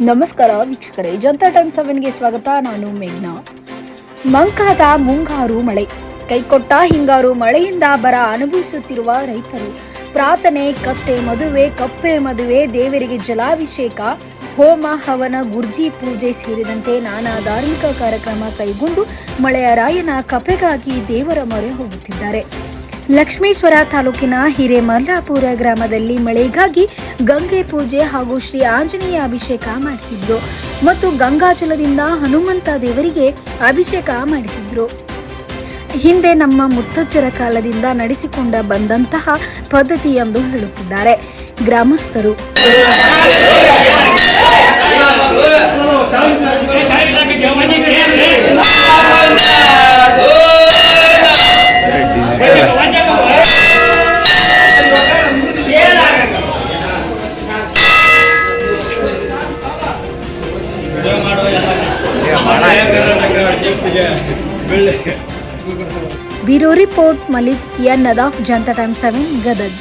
ನಮಸ್ಕಾರ ವೀಕ್ಷಕರೇ ಜನತಾ ಟೈಮ್ ಸೆವೆನ್ಗೆ ಸ್ವಾಗತ. ನಾನು ಮೇಘ್ನಾ. ಮಂಕಾದ ಮುಂಗಾರು ಮಳೆ. ಕೈಕೊಟ್ಟ ಹಿಂಗಾರು ಮಳೆಯಿಂದ ಬರ ಅನುಭವಿಸುತ್ತಿರುವ ರೈತರು. ಪ್ರಾರ್ಥನೆ, ಕತ್ತೆ ಮದುವೆ, ಕಪ್ಪೆ ಮದುವೆ, ದೇವರಿಗೆ ಜಲಾಭಿಷೇಕ, ಹೋಮ, ಹವನ, ಗುರ್ಜಿ ಪೂಜೆ ಸೇರಿದಂತೆ ನಾನಾ ಧಾರ್ಮಿಕ ಕಾರ್ಯಕ್ರಮ ಕೈಗೊಂಡು ಮಳೆಯ ರಾಯನ ಕಪೆಗಾಗಿ ದೇವರ ಮೊರೆ ಹೋಗುತ್ತಿದ್ದಾರೆ. ಲಕ್ಷ್ಮೇಶ್ವರ ತಾಲೂಕಿನ ಹಿರೇಮಲ್ಲಾಪುರ ಗ್ರಾಮದಲ್ಲಿ ಮಳೆಗಾಗಿ ಗಂಗೆ ಪೂಜೆ ಹಾಗೂ ಶ್ರೀ ಆಂಜನೇಯ ಅಭಿಷೇಕ ಮಾಡಿಸಿದ್ರು ಮತ್ತು ಗಂಗಾಜಲದಿಂದ ಹನುಮಂತ ದೇವರಿಗೆ ಅಭಿಷೇಕ ಮಾಡಿಸಿದ್ರು. ಹಿಂದೆ ನಮ್ಮ ಮುತ್ತಜ್ಜರ ಕಾಲದಿಂದ ನಡೆಸಿಕೊಂಡ ಬಂದಂತಹ ಪದ್ಧತಿ ಎಂದು ಹೇಳುತ್ತಿದ್ದಾರೆ. ಗ್ರಾಮಸ್ಥರು bureau report Malik N Nadaf Janata time seven Gadag.